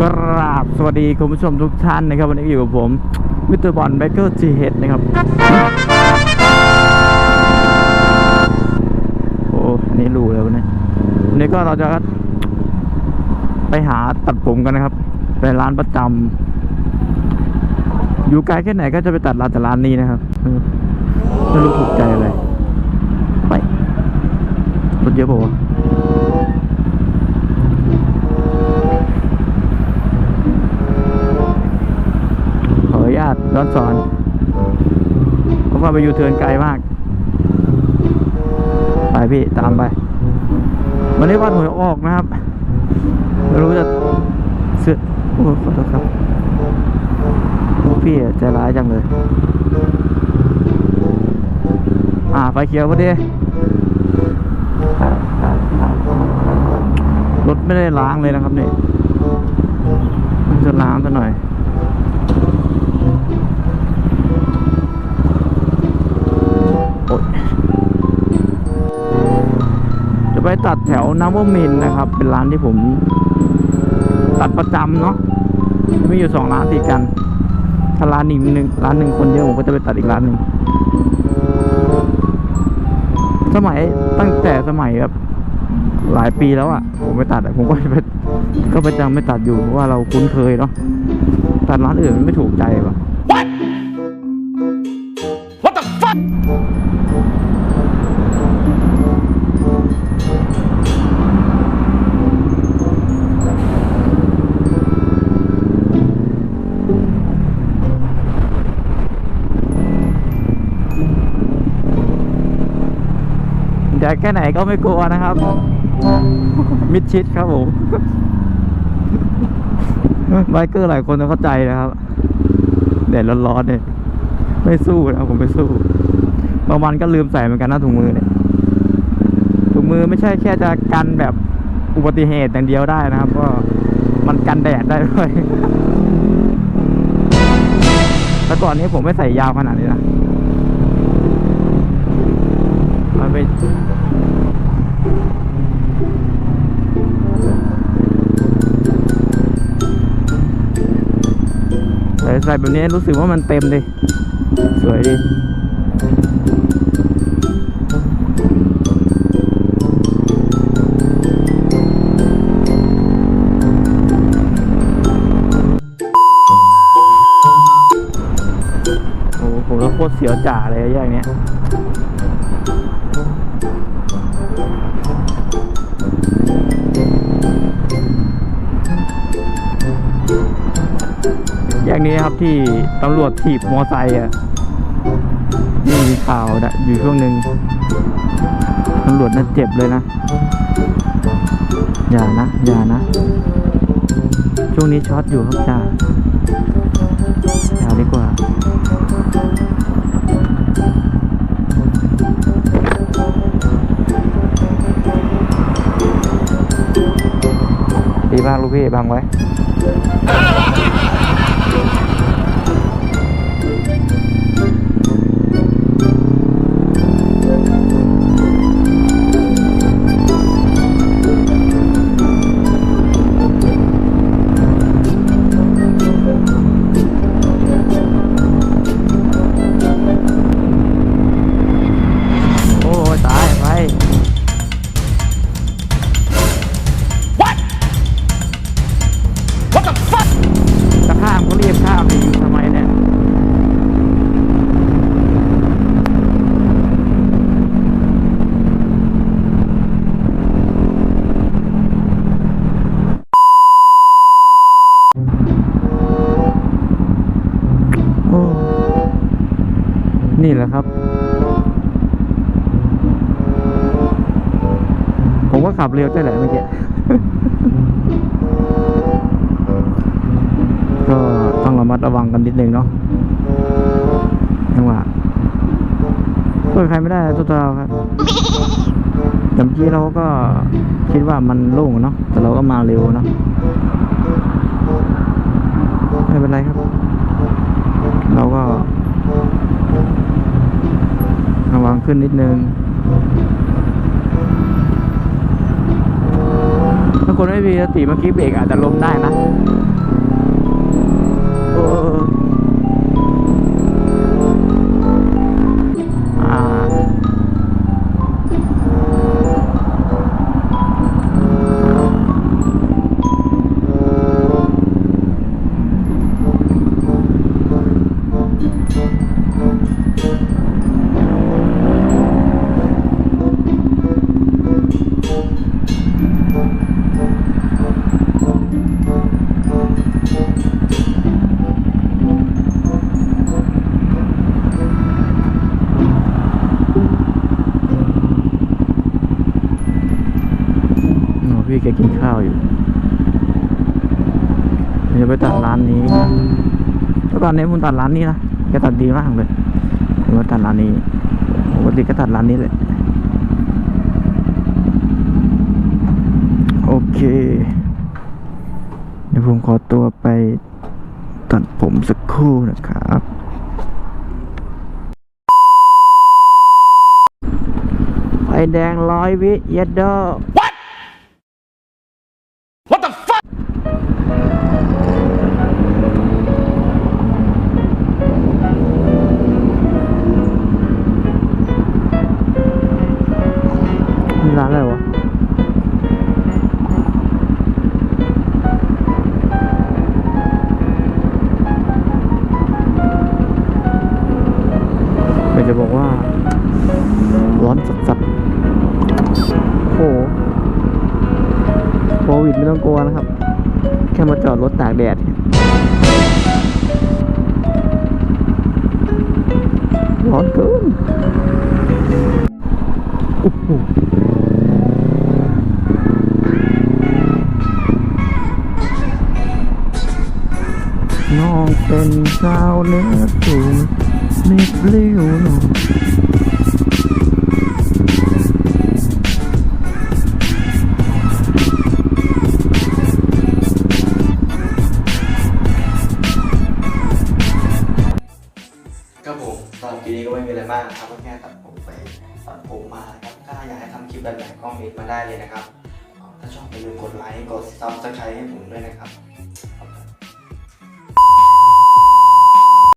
กราบสวัสดีคุณผู้ชมทุกท่านนะครับ วันนี้อยู่กับผมมิสเตอร์บอลแบเกอร์จีเฮดนะครับ โอ้นี่รู้แล้วนะวันนี้ก็เราจะไปหาตัดผมกันนะครับ ไปร้านประจำอยู่ไกลแค่ไหนก็จะไปตัดร้านแต่ร้านนี้นะครับไม่รู้ถูกใจอะไรไปรถเยอะป่าวะ ย้อนสอนเพราะว่าไปยูเทิร์นไกลมาก ไปพี่ตามไป วันนี้วันหวยออกนะครับไม่รู้จะเสื้อโอ้ขอโทษครับพี่ใจร้ายจังเลย อ่าไฟเขียวพอดีรถไม่ได้ล้างเลยนะครับนี่มันจะล้างซะหน่อย ไปตัดแถวนวมินทร์นะครับ เป็นร้านที่ผมตัดประจำเนาะมีอยู่สองร้านติดกัน ถ้าร้านหนึ่งหนึ่งร้านหนึ่งคนเยอะผมก็จะไปตัดอีกร้านหนึ่งสมัยตั้งแต่สมัยแบบหลายปีแล้วอะ่ะ ผมไปตัดผมก็ไปก็ประจำไม่ตัดอยู่เพราะว่าเราคุ้นเคยเนาะตัดร้านอื่นมันไม่ถูกใจว่ะ ใหญ่แค่ไหนก็ไม่กลัวนะครับ มิดชิดครับผมไบเกอร์หลายคนต้องเข้าใจนะครับแดดร้อนๆเนี่ยไม่สู้นะผมไม่สู้บางวันก็ลืมใส่เหมือนกันนะถุงมือเนี่ยถุงมือไม่ใช่แค่จะกันแบบอุบัติเหตุอย่างเดียวได้นะครับก็มันกันแดดได้ด้วยแต่ก่อนนี้ผมไม่ใส่ยาวขนาดนี้นะ ใส่แบบนี้รู้สึกว่ามันเต็มดิสวยดีโอ้โหผมแล้วโคตรเสียวจ่าเลยอะอย่างเนี้ย อย่างนี้ครับที่ตำรวจถีบมอไซค์อะนี่มีข่าวนะอยู่ช่วงหนึ่งตำรวจน่าเจ็บเลยนะ อย่านะ อย่านะ ช่วงนี้ช็อตอยู่ครับจ่าอย่าดีกว่าดีมากลูกพี่บังไว้ นี่แหละครับ ผมก็ขับเร็วได้แหละเมื่อกี้ก็ต้องระมัดระวังกันนิดนึงเนาะจังหวะช่วยใครไม่ได้ทุกตัวเราครับแต่เมื่อกี้เราก็คิดว่ามันโล่งเนาะแต่เราก็มาเร็วเนาะไม่เป็นไรครับ เราก็ ระวังขึ้นนิดนึง ถ้าคนไม่มีสติเมื่อกี้เบรกอาจจะล้มได้นะเอออ่ พี่แกกินข้าวอยู่เดี๋ยวไปตัดร้านนี้แล้วตอนนี้ผมตัดร้านนี้นะแกตัดดีมากเลยผมก็ตัดร้านนี้ปกติก็ตัดร้านนี้แหละโอเคเดี๋ยวผมขอตัวไปตัดผมสักครู่นะครับไฟแดงร้อยวิเยดดอ ร้านอะไรวะจะบอกว่า ร้อนสัสๆโอ้โหโควิดไม่ต้องกลัวนะครับ แค่มาจอดรถตากแดดร้อนเกินโอ้โห เป็นสาวเนื้อสูงเล็บเลี้ยวหนองครับผมตอนทีนี้ก็ไม่มีอะไรมากนะครับก็แค่ตัดผมไปตัดผมมาครับถ้าอยากให้ทำคลิปแบบไหนก็เมนมาได้เลยนะครับ ถ้าชอบอย่าลืมกดไลค์กดซับสไครต์ให้ผมด้วยนะครับ